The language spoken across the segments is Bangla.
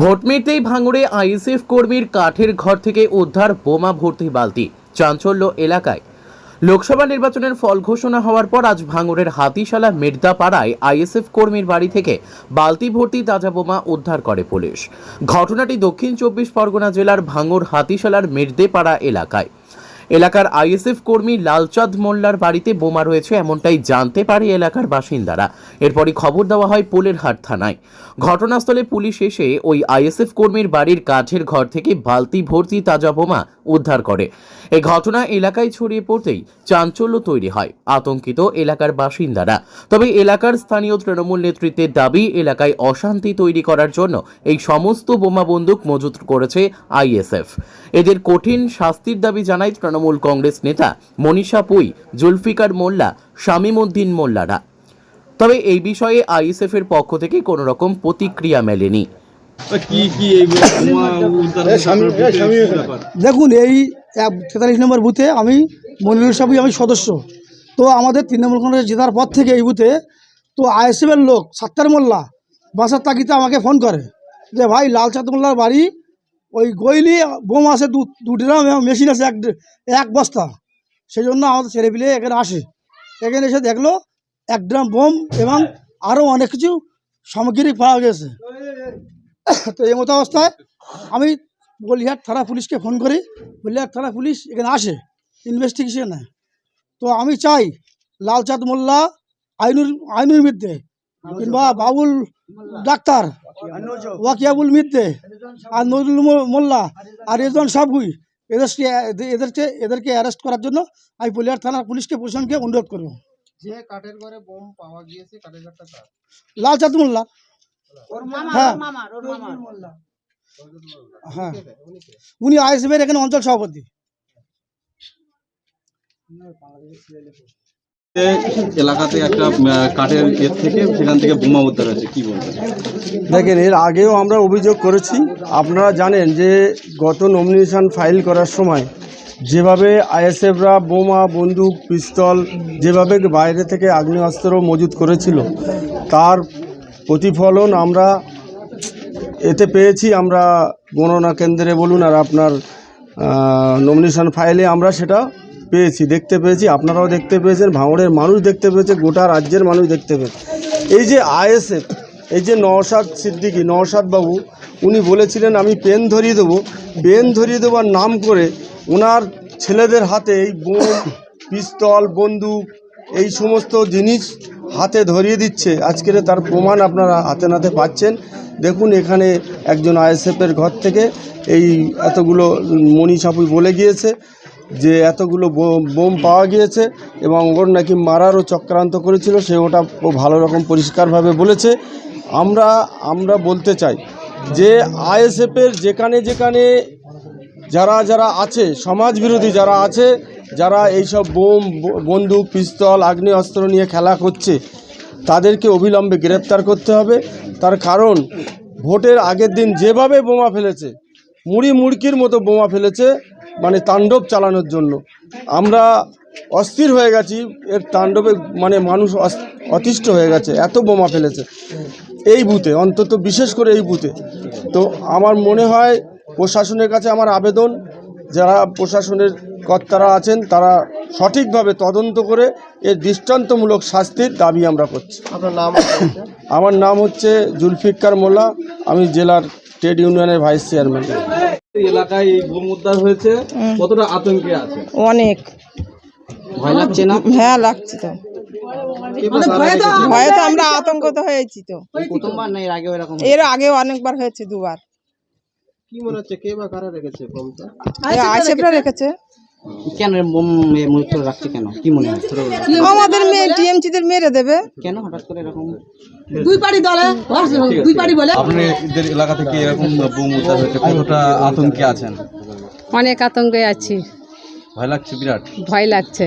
ভোট মিটতেই ভাঙড়ে আইএসএফ কর্মীর কাঠের ঘর থেকে উদ্ধার বোমা ভর্তি বালতি চাঞ্চল্য এলাকায়। লোকসভা নির্বাচনের ফল ঘোষণা হওয়ার পর আজ ভাঙড়ের হাতিশালা মির্দাপাড়ায় আইএসএফ কর্মীর বাড়ি থেকে বালতি ভর্তি তাজা বোমা উদ্ধার করে পুলিশ। ঘটনাটি দক্ষিণ চব্বিশ পরগনা জেলার ভাঙড় হাতিশালার মির্দেপাড়া এলাকায়। এলাকার আইএসএফ কর্মী লালচাঁদ মোল্লার বাড়িতে বোমা রয়েছে এমনটাই জানতে পারে এলাকার বাসিন্দারা। এরপরই খবর দেওয়া হয় পোলেরহাট থানায়। ঘটনাস্থলে পুলিশ এসে ওই আইএসএফ কর্মীর বাড়ির কাঠের ঘর থেকে বালতি ভর্তি তাজা বোমা উদ্ধার করে। এই ঘটনা এলাকায় ছড়িয়ে পড়তেই চাঞ্চল্য তৈরি হয় আতঙ্কিত এলাকার বাসিন্দারা। তবে এলাকার স্থানীয় তৃণমূল নেতৃত্বের দাবি, এলাকায় অশান্তি তৈরি করার জন্য এই সমস্ত বোমা বন্দুক মজুত করেছে আইএসএফ। এদের কঠিন শাস্তির দাবি জানায় তৃণমূল কংগ্রেস নেতা মনীষা পুই, জুলফিকার মোল্লা শামীম উদ্দিন মোল্লারা। তবে এই বিষয়ে আইএসএফ এর পক্ষ থেকে কোনো রকম প্রতিক্রিয়া মেলেনি। দেখুন এই তেতাল্লিশ নম্বর বুথে আমি মনিরুল সাহেব আমি সদস্য। তো আমাদের তৃণমূল কংগ্রেস জেতার পর থেকে এই বুথে তো আইএসএফের লোক সাত্তার মোল্লা বাসার তাকিতে আমাকে ফোন করে যে ভাই লাল চাঁদ মোল্লার বাড়ি ওই গইলি বোম আছে দু দু ড্রাম এবং মেশিন আছে এক এক বস্তা। সেই জন্য আমাদের ছেলেপিলে এখানে আসে। এখানে এসে দেখল এক ড্রাম বোম এবং আরও অনেক কিছু সামগ্রী পাওয়া গেছে। তো এই মতো অবস্থায় আমি বলিহাট থানা পুলিশকে ফোন করি বলিহাট থানা পুলিশ এখানে আসে ইনভেস্টিগেশনে তো আমি চাই লালচাঁদ মোল্লা আইনুর আইনুর মিদ্দে কিংবা বাবুল ডাক্তার ওয়াকিয়াবুল মিদ্দে আর নজরুল মোল্লা আর রেজন সাবগুই এদেরকে এদেরকে এদেরকে অ্যারেস্ট করার জন্য আমি বলিহাট থানার পুলিশকে প্রশাসনকে অনুরোধ করব। যে কাঠের ঘরে বোম পাওয়া গিয়েছে কাঠের ঘরটা লালচাঁদ মোল্লা। হ্যাঁ। ওর মামার ওর হ্যাঁ। উনি আইএসএফের এখানে অঞ্চল সভাপতি। এলাকাতে একটা কাঠের এর থেকে সেখান থেকে বোমা উদ্ধার হয়েছে কি বলবেন? দেখেন এর আগেও আমরা অভিযোগ করেছি। আপনারা জানেন যে গত নমিনেশন ফাইল করার সময় যেভাবে আইএসএফরা বোমা বন্দুক পিস্তল যেভাবে বাইরে থেকে আগ্নেয়াস্ত্র মজুত করেছিল তার প্রতিফলন আমরা এতে পেয়েছি, আমরা গণনা কেন্দ্রে বলুন আর আপনার নমিনেশন ফাইলে আমরা সেটা পেয়েছি, দেখতে পেয়েছি, আপনারাও দেখতে পেয়েছেন, ভাঙড়ের মানুষ দেখতে পেয়েছে, গোটা রাজ্যের মানুষ দেখতে পেয়েছে। এই যে আইএসএফ, এই যে নওশাদ সিদ্দিকী, নওশাদ বাবু, উনি বলেছিলেন, আমি পেন ধরিয়ে দেবো। পেন ধরিয়ে দেওয়ার নাম করে ওনার ছেলেদের হাতে এই বোম, পিস্তল, বন্দুক, এই সমস্ত জিনিস হাতে ধরিয়ে দিচ্ছে। আজকের তার প্রমাণ আপনারা হাতে নাতে পাচ্ছেন। দেখুন, এখানে একজন আইএসএফের ঘর থেকে এই এতগুলো মণি সাপুই বলে গিয়েছে যে এতগুলো বোম পাওয়া গিয়েছে এবং ওর নাকি মারারও চক্রান্ত করেছিল। সে ওটা ভালো রকম পরিষ্কারভাবে বলেছে। আমরা আমরা বলতে চাই যে আইএসএফের যেখানে যেখানে যারা যারা আছে সমাজ বিরোধী যারা আছে যারা এইসব বোম, বন্দুক, পিস্তল, আগ্নেয়াস্ত্র নিয়ে খেলা করছে, তাদেরকে অবিলম্বে গ্রেপ্তার করতে হবে। তার কারণ, ভোটের আগের দিন যেভাবে বোমা ফেলেছে, মুড়ি মুড়কির মতো বোমা ফেলেছে মানে তাণ্ডব চালানোর জন্য। আমরা অস্থির হয়ে গেছি, এর তাণ্ডবে মানে মানুষ অতিষ্ঠ হয়ে গেছে, এত বোমা ফেলেছে। এই বুথে, অন্তত বিশেষ করে এই বুথে। তো আমার মনে হয়, প্রশাসনের কাছে আমার আবেদন যারা প্রশাসনের কর্তারা আছেন তারা সঠিকভাবে তদন্ত করে এর দৃষ্টান্তমূলক শাস্তির দাবি আমরা করছি। আপনার নাম আমার নাম হচ্ছে জুলফিকার মোল্লা আমি জেলার ট্রেড ইউনিয়নের ভাইস চেয়ারম্যান। এলাকায় এই বোম উদ্ধার হয়েছে কতটা আতঙ্কে আছে? অনেক। ভয় লাগছে না? হ্যাঁ লাগছে তো। ভয়ে তো আমরা আতঙ্কিত হয়েছি তো। এর আগে এর আগে অনেকবার হয়েছে দুবার। কি মনে হচ্ছে? কে বা কারা রেখেছে বোমটা? আইসেফরা রেখেছে। কেন বোম মুহূর্ত রাখছে কেন? কি মনে হয়? আমাদের মেয়ে টিএমসিদের মেরে দেবে। কেন হঠাৎ করে এরকম? দুই পাড়ি দলে দুই পাড়ি বলে। আপনাদের এলাকা থেকে এরকম বোম উদ্ধার হয়েছে? কতটা আতঙ্কে আছেন? অনেক আতঙ্কে আছি। ভয় লাগছে বিরাট? ভয় লাগছে।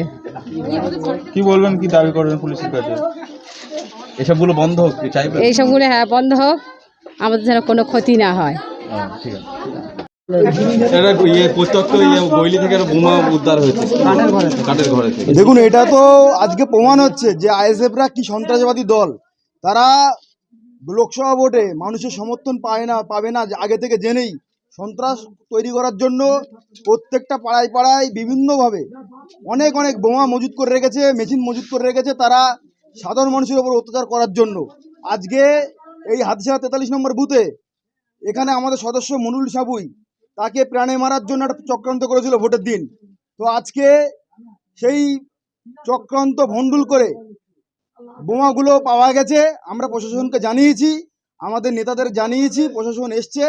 কি বলবেন কি দাবি করবেন পুলিশের কাছে? এসবগুলো বন্ধ হোক চাইবেন? এইসবগুলো হ্যাঁ বন্ধ হোক। আমাদের যেন কোনো ক্ষতি না হ্যাঁ, ঠিক আছে এটা ইয়ে প্রত্যক্ষ ইয়ে বইলি থেকে একটা বোমা উদ্ধার হয়েছে। কাঠের ঘরে থেকে। দেখুন এটা তো আজকে প্রমাণ হচ্ছে যে আইএসএফরা কি সন্ত্রাসবাদী দল। তারা লোকসভা ভোটে মানুষের সমর্থন পায় না পাবে না আগে থেকে জেনেই। সন্ত্রাস তৈরি করার জন্য প্রত্যেকটা পাড়ায় পাড়ায় বিভিন্নভাবে অনেক অনেক বোমা মজুত করে রেখেছে মেশিন মজুত করে রেখেছে তারা সাধারণ মানুষের উপর অত্যাচার করার জন্য। আজকে এই হাতিশালা তেতাল্লিশ নম্বর বুথে এখানে আমাদের সদস্য মনুল সাবুই, তাকে প্রাণে মারার জন্য একটা চক্রান্ত করেছিল ভোটের দিন। তো আজকে সেই চক্রান্ত ভণ্ডুল করে বোমাগুলো পাওয়া গেছে, আমরা প্রশাসনকে জানিয়েছি, আমাদের নেতাদের জানিয়েছি, প্রশাসন এসছে।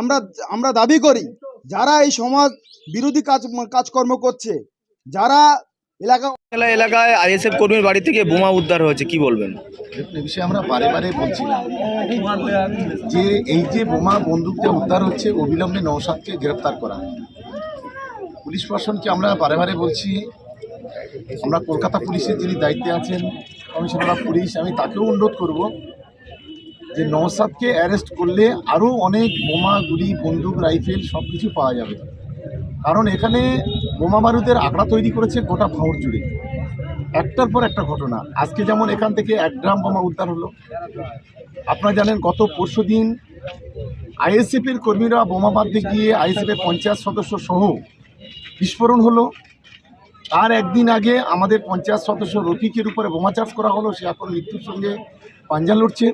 আমরা আমরা দাবি করি, যারা এই সমাজ বিরোধী কাজ, কাজকর্ম করছে, যারা এলাকা এলাকায় আইএসএফ কর্মীর বাড়ি থেকে বোমা উদ্ধার হয়েছে, কি বলবেন? বিষয়ে আমরা বারে বারে বলছিলাম যে এই যে বোমা বন্দুককে উদ্ধার হচ্ছে, অবিলম্বে নৌসাদকে গ্রেপ্তার করা। পুলিশ প্রশাসনকে আমরা বারে বারে বলছি, আমরা কলকাতা পুলিশের যিনি দায়িত্বে আছেন, কমিশনার অফ পুলিশ, আমি তাকেও অনুরোধ করব যে নৌসাদকে অ্যারেস্ট করলে আরও অনেক বোমা, গুলি, বন্দুক, রাইফেল সব কিছু পাওয়া যাবে। কারণ এখানে বোমা বারুদের আঁকড়া তৈরি করেছে গোটা ভাঁড় জুড়ে। একটার পর একটা ঘটনা। আজকে যেমন এখান থেকে এক গ্রাম বোমা উদ্ধার হলো। আপনারা জানেন, গত পরশু দিন আইএসএফের কর্মীরা বোমা বাঁধতে গিয়ে আইএসএফের পঞ্চায়েত সদস্য সহ বিস্ফোরণ হলো। তার একদিন আগে আমাদের পঞ্চায়েত সদস্য রফিকের উপরে বোমা চাষ করা হলো। সে এখন মৃত্যুর সঙ্গে পাঞ্জা লড়ছে।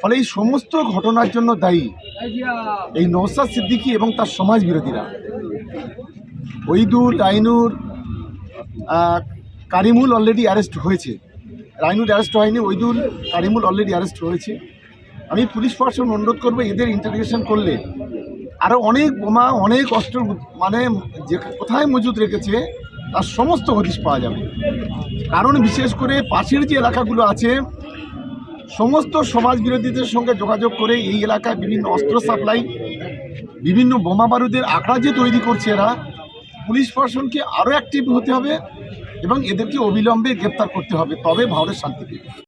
ফলে এই সমস্ত ঘটনার জন্য দায়ী এই নৌসাদ সিদ্দিকী এবং তার সমাজ বিরোধীরা ওইদুল রাইনুর কারিমুল অলরেডি অ্যারেস্ট হয়েছে। রাইনুর অ্যারেস্ট হয়নি ওইদুল কারিমুল অলরেডি অ্যারেস্ট হয়েছে। আমি পুলিশ প্রশাসন অনুরোধ করব, এদের ইন্টারগেশন করলে। আরও অনেক বোমা, অনেক অস্ত্র মানে যে কোথায় মজুদ রেখেছে, তার সমস্ত হদিশ পাওয়া যাবে। কারণ বিশেষ করে পাশের যে এলাকাগুলো আছে, সমস্ত সমাজ বিরোধীদের সঙ্গে যোগাযোগ করে এই এলাকায় বিভিন্ন অস্ত্র সাপ্লাই বিভিন্ন বোমা বারুদের আঁকড়া যে তৈরি করছে এরা পুলিশ প্রশাসনকে আরও অ্যাক্টিভ হতে হবে এবং এদেরকে অবিলম্বে গ্রেপ্তার করতে হবে। তবে ভারতের শান্তি